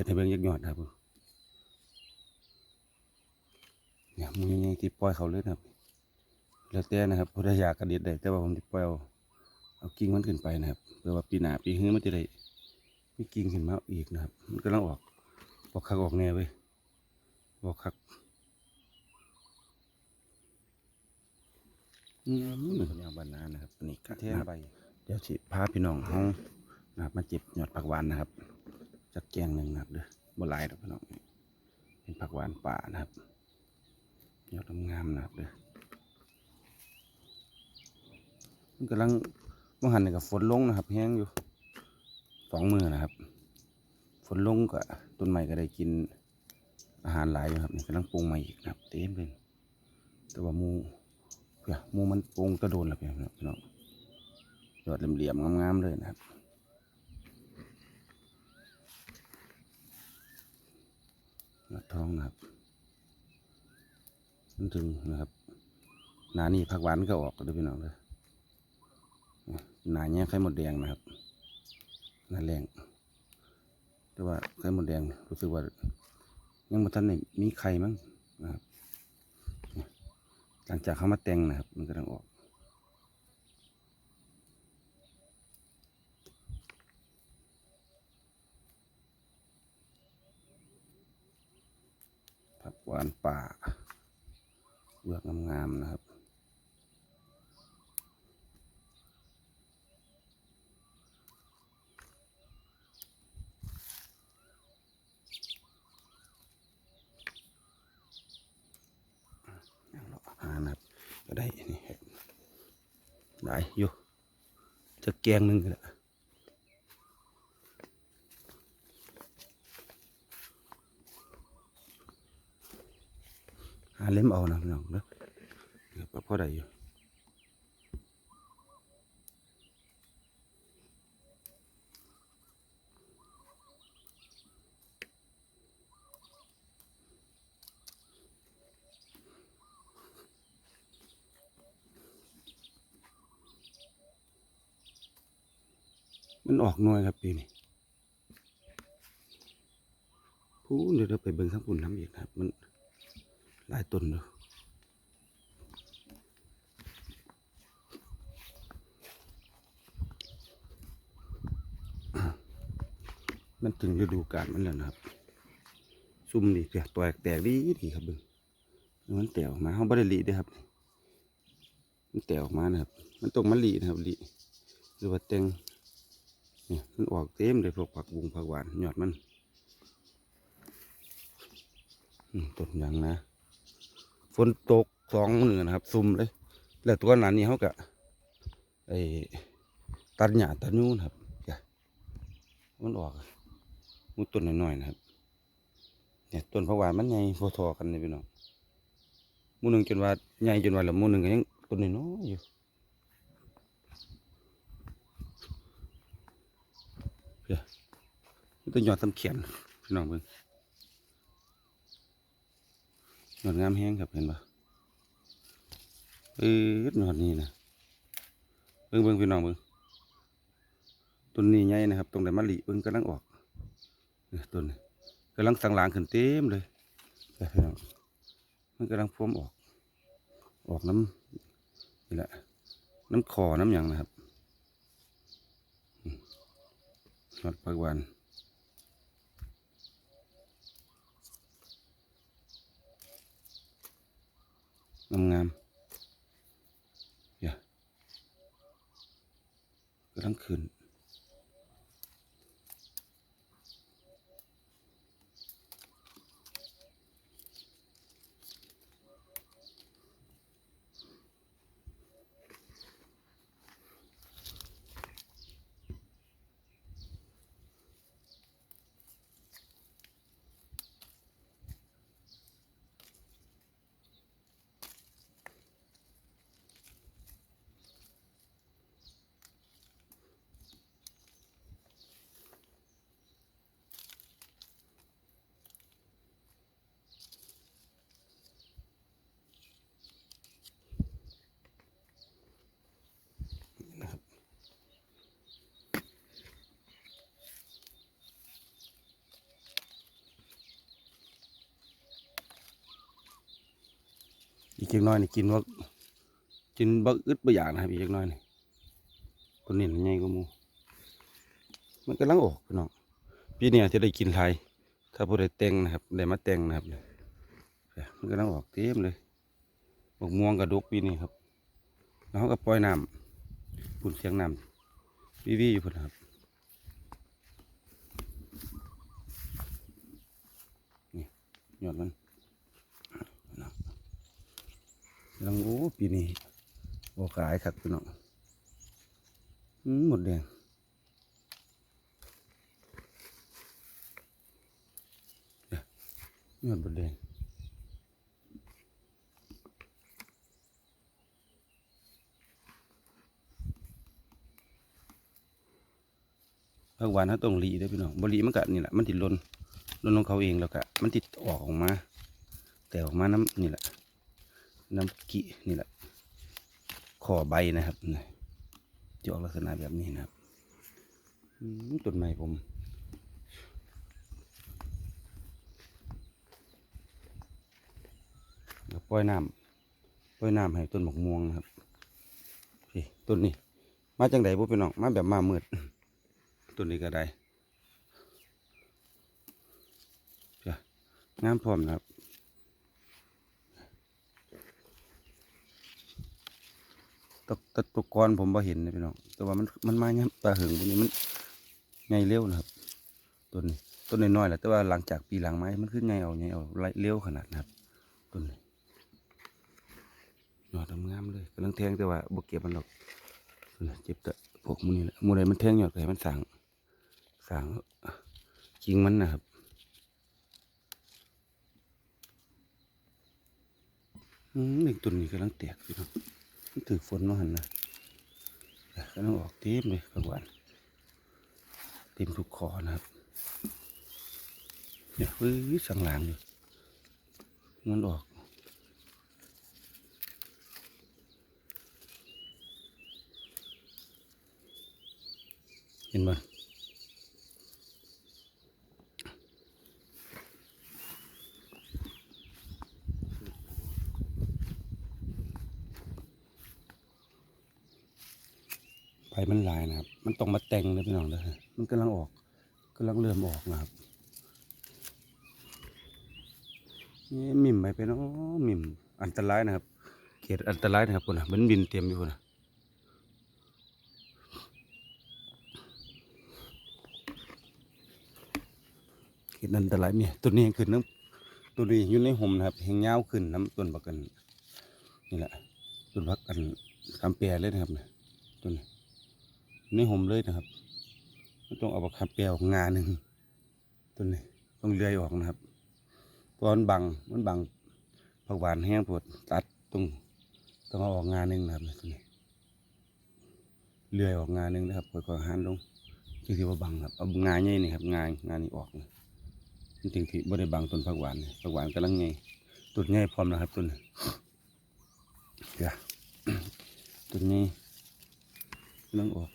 จะให้เบิ่งยักยอดครับเนี่ยมือยังที่ปล่อยเขาเลยนะครับ แล้วแต่นะครับพอได้อยากกระเด็ดได้แต่ว่าผมจะปล่อยเอาเอากิ่งมันขึ้นไปนะครับเพื่อว่าปีหน้าปีหื้อมันจะได้มีกิ่งขึ้นมาอีกนะครับ มันกำลังออกออกคักออกแน่เว้ยออกคักอืมยาวบานนานะครับนี่กระเทียมใบเดี๋ยวสิพาพี่น้องเฮานะครับมาเจ็บยอดผักหวานนะครับ จักแกงหนึ่งนะครับเด้อบ่หลายดอกพี่น้องเป็นผักหวานป่านะครับยอดงามนะครับเด้อมันกำลังมหันกับฝนลงนะครับ แห้งอยู่สองมือนะครับ ฝนลงก็ต้นใหม่ก็ได้กินอาหารหลายอยู่ครับนี่กำลังปรุงใหม่อีกนะครับเต็มเลยแต่ว่ามูเพื่อมูมันปรุงกระโดนแล้วพี่น้องพี่น้องยอดเหลี่ยมๆงามๆเลยนะครับยอด ทองนะครับมันถึงนะครับนานี่ผักหวานก็ออกเลยพี่น้องเลยหนาเนี้ยไข่หมดแดงนะครับหนาแรงแต่ว่าไข่หมดแดงรู้สึกว่า ยังมาทันได้มีไข่มั้งนะครับหลังจากเขามาแต่งนะครับ มันกำลังออกผัก หวานป่าเบือกงามๆนะครับอย่างเราหานะครับก็ได้นี่ครับได้อยู่จะแกงหนึ่งก็ได้ หาเล่มเอานะพี่น้องเนาะเดี๋ยวพอได้อยู่มันออกน่วยครับปีนี้พูนเดี๋ยวเราไปเบิ่งข้างปุ่นน้ำอีกครับ มัน หลายต้นเลยมันถึงฤดูกาลมันแล้วนะครับ ซุ่มดีเปียกตัวแตกดีดีครับเบิ่งมันแตกออกมาเขาบริลีด้อครับ มันแตกออกมานะครับ มันตรงมันลีนะครับลีหรือว่าแตงเนี่ยมันออกเต็มเลยพวกผักบุงผักหวานหยอดมันต้นยางนะ นตกสองมือนะครับ ซุ่มเลย แล้วตัวนั้นนี่เขากะไอ้ตัดหญ้าตัดยูนครับมันออกมันต้นหน้อยๆนะครับ เนี่ยต้นผักหวานมันใหญ่พอๆกันเลยพี่น้องมูหนึ่งจนว่าใหญ่จนว่าแล้วมูหนึ่งก็ยังต้นน้อยอยู่เพื่อต้นยอดสำเขียนพี่น้องเบิ่ง ยอดงามแห้งครับเห็นปะเออยอดนี่นะเบิ่งเบิ่งพี่น้องเบิ่งต้นนี้ใหญ่นะครับ ตรงไหนมะลิเบิ่งกำลังออกเนี่ยต้นนี้กำลังสังหลางขึ้นเต็มเลยพี่น้องมันกำลังพวมออก ออกน้ำนี่แหละ น้ำคอน้ำหยังนะครับอืมยอดผักวาน งามงามอย่ากำลังขึ้น อีกจักน้อยนี่กินว่ากินบ่อึดบ่อยานะครับอีกจักน้อยนี่ตัวนี้มันใหญ่กว่ามูมันกำลังออกพี่น้องปีเนี้จะได้กินไทยถ้าผู้ใดแต่งนะครับได้มาแต่งนะครับเนี่ยมันกำลังออกเต็มเลยบกม่วงกระดกปีนี้ครับ แล้วเขาก็ปล่อยน้ำปุ่นเสียงน้ำวิวีอยู่พุ่นครับนี่หยอดมันนะ ลังโอ้ปีนี้โอ้ขายครับพี่น้องอืมหมดแดงเดียวยอดหมดแดงผักหวานเขาต้องหลีด้พี่น้องบหลีมันก็นี่แหละมันติดลนลนของเขาเองแล้วก็มันติดออกออกมา แต่ออกมาน้ำนี่แหละ น้ำกินี่แหละขอใบนะครับนี่จะออกลักษณะแบบนี้นะครับต้นไม้ผมแล้วปล่อยน้ำปล่อยน้ำให้ต้นหมกม่วงนะครับนี่ต้นนี้ มาจังไดบ่พี่น้องมาแบบมามืดตัวนี้ก็ได้งามพร้อมนะครับ ตกตะตุกรผมบ่เห็นนะพี่น้องแต่ว่ามันมันมาเนี่ยปลาหึงตัวนี้มันไงเร็วนะครับต้นนี้ต้นน้อยๆแหละแต่ว่าหลังจากปีหลังไม้มันขึ้นไงเอาไงเอาไล่เร็วขนาดนะครับต้นนี้ยอดงามเลยกำลังแทงแต่ว่าบ่เก็บมันหรอกนั่นน่ะเจ็บแต่พวกมูนี่แหละมูใดมันแทงยอดให้มันสั่งสางกิ่งมันนะครับอืมหนึ่งต้นนี้กำลังแตกพี่น้อง ถือฝนมาหันนะแต่กำลังออกเต็มเลยกลางวันเต็มทุกคอนะครับเนี่ยฟื้นสังหลังอยู่มันออกเห็นไหม มันลายนะครับ มันต้องมาแต่งเลยพี่น้องเลยมันกำลังออกกำลังเริ่มออกนะครับนี่มิมไปไปเนาะมิมอันตรายนะครับ เขตอันตรายนะครับคนนะมันบินเต็มอยู่นะเขตอันตรายเนี่ยตัวนี้ขึ้นน้ำตัวนี้อยู่ในห่มนะครับแหงยาขึ้นน้ำต้นบักกันนี่แหละต้นบักกันคำแปรเลยนะครับเนี่ยต้นนี้ ในห่มเลยนะครับต้องเอาปากคาเปียออกงานหนึ่งต้นนี้ต้องเลื่อยออกนะครับเพราะมันบังมันบังผักหวานแห้งปวดตัดตรงต้องเอาออกงานหนึ่งนะครับต้นนี้เลื่อยออกงานหนึ่งนะครับค่อยๆหันลงจึงที่ว่าบังครับเอางานใหญ่นี่ครับงานงานี่ออกนะมันจึงที่บ่ได้บังต้นผักหวานนะผักหวานกำลังใหญ่ต้นใหญ่พร้อมแล้วครับต้นนี้เดี๋ยวต้นนี้กำลังออก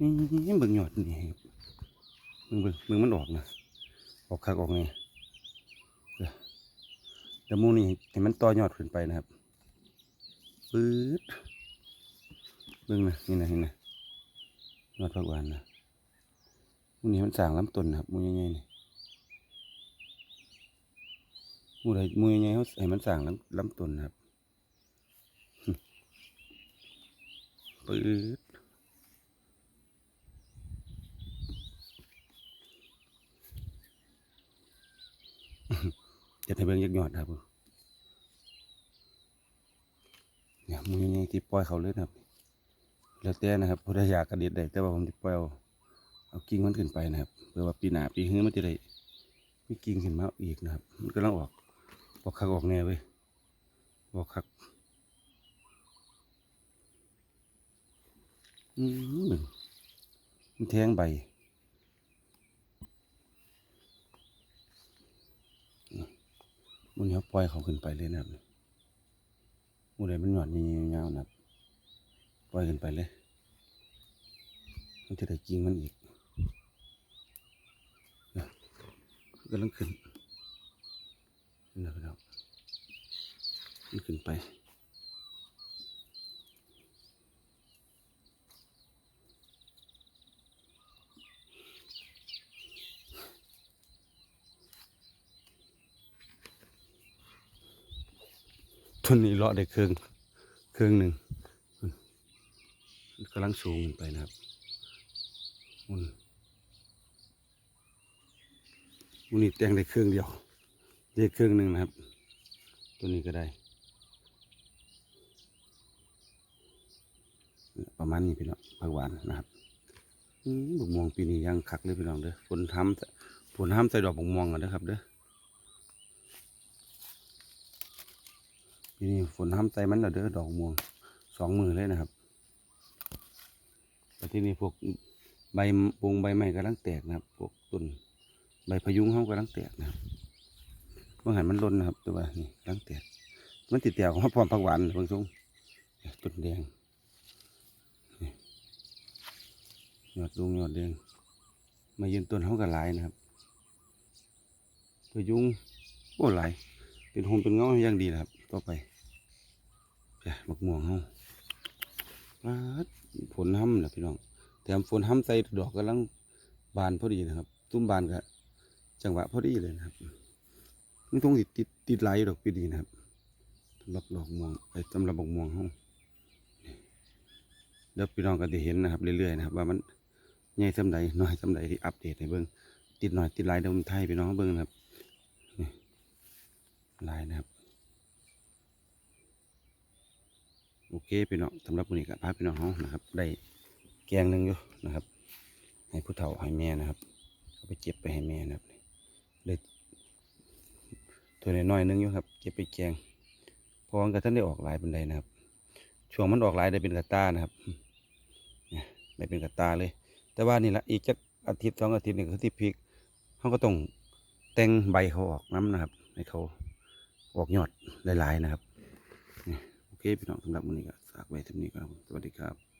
นี่เบิ่งยอดนี่เบิ่งเบิ่งเบิ่งมันออกนะออกคักออกไงเดี๋ยวเดี๋ยวมูนี่ให้มันต่อยอดขึ้นไปนะครับปื๊ดเบิ่งนะนี่นะนี่นะยอดผักหวานนะมูนี่มันสางลำต้นนะครับมูใหญ่ๆนี่มูใดหมูใหญ่ๆเขาให้มันสางลำลำต้นนะครับปื๊ด จะให้เบิ่งยักยอดครับเนี่ยมือยังที่ปล่อยเขาเลยนะครับ แล้วแต่นะครับพอได้อยากกระเด็ดได้แต่ว่าผมจะปล่อยเอาเอากิ่งมันขึ้นไปนะครับเพื่อว่าปีหน้าปีหื้อมันจะได้มีกิ่งขึ้นมาอีกนะครับ มันกำลังออกออกคักออกแน่เว้ยออกคักอืมมันแทงใบ มันเขาปล่อยเขาขึ้นไปเลยนะครับมูใดมันหยอดยาวๆนะครับปล่อยขึ้นไปเลย มันจะได้กิ่งมันอีกนะกำลังขึ้นนะพี่น้องมันขึ้นไป ต้นนี้เลาะได้เครื่องเครื่องหนึ่งกำลังสูงไปนะครับมันมันนี่แตงได้เครื่องเดียวได้เครื่องหนึ่งนะครับ ตัวนี้ก็ได้ ประมาณนี้พี่น้องผักหวานนะครับอืมบกม่วงปีนี้ยังคักเลยพี่น้องเด้อฝนทำฝนทำใส่ดอกบุกม่วงกันนะครับเด้อ นี้ฝนห้ามใจมันล้วเด้อดอกม่วงสองมือเลยนะครับแต่ที่นี่พวกใบปงใบไม้กำลังแตกนะครับ พวกต้นใบพยุงเขากำลังแตกนะครับเมื่อหันมันล้นนะครับตัวนี่กำลังแตก มันติดแตกของพร้อมผักหวานบางทรงต้นแดงนี่ยอดดงยอดแดงมายืนต้นเขาก็หลายนะครับพยุงโอ้หลาย เป็นโฮมเป็นเงาอย่างดีนะครับ ต่อไปจ้ะบักม่วงเฮาปาดฝนห้ำนะพี่น้องแถมฝนห้ำใส่ดอกกำลังบานพอดีนะครับ ตุ้มบานก็จังหวะพอดีเลยนะครับมันต้องติดติดติดไหลายดอกปีนี้นะครับสำหรับดอกม่วงไอ้สำหรับบักม่วงเฮานี่เดี๋ยวพี่น้องก็จะเห็นนะครับเรื่อยๆนะครับ ว่ามันใหญ่สำใดน้อยสำใดที่อัปเดตให้เบิ่งติดหน่อยติดหลายเดี๋ยวผมไทยพี่น้องเบิ่งนะครับ ลายนะครับ โอเคพี่น้องสำหรับวันนี้กับพาพี่น้องเขานะครับ ได้แกงหนึ่งอยู่นะครับ ให้ผู้เฒ่าให้แม่นะครับเอาไปเก็บไปให้แม่นะครับเลยตัวน้อยๆหนึงอยู่ครับเก็บไปแกงพอมันก็ท่านได้ออกลายเป็นใดนะครับ ช่วงมันออกลายได้เป็นกระตานะครับเนี่ยได้เป็นกระตาเลย แต่ว่านี่ละอีกจักอาทิตย์สองอาทิตย์นี่คือที่พริกเขาก็ต้องแต่งใบเขาออกน้ำนะครับ ให้เขา ออกยอดหลายๆนะครับ โอเค พี่น้องสำหรับวันนี้ก็ฝากไว้เท่านี้ครับ สวัสดีครับ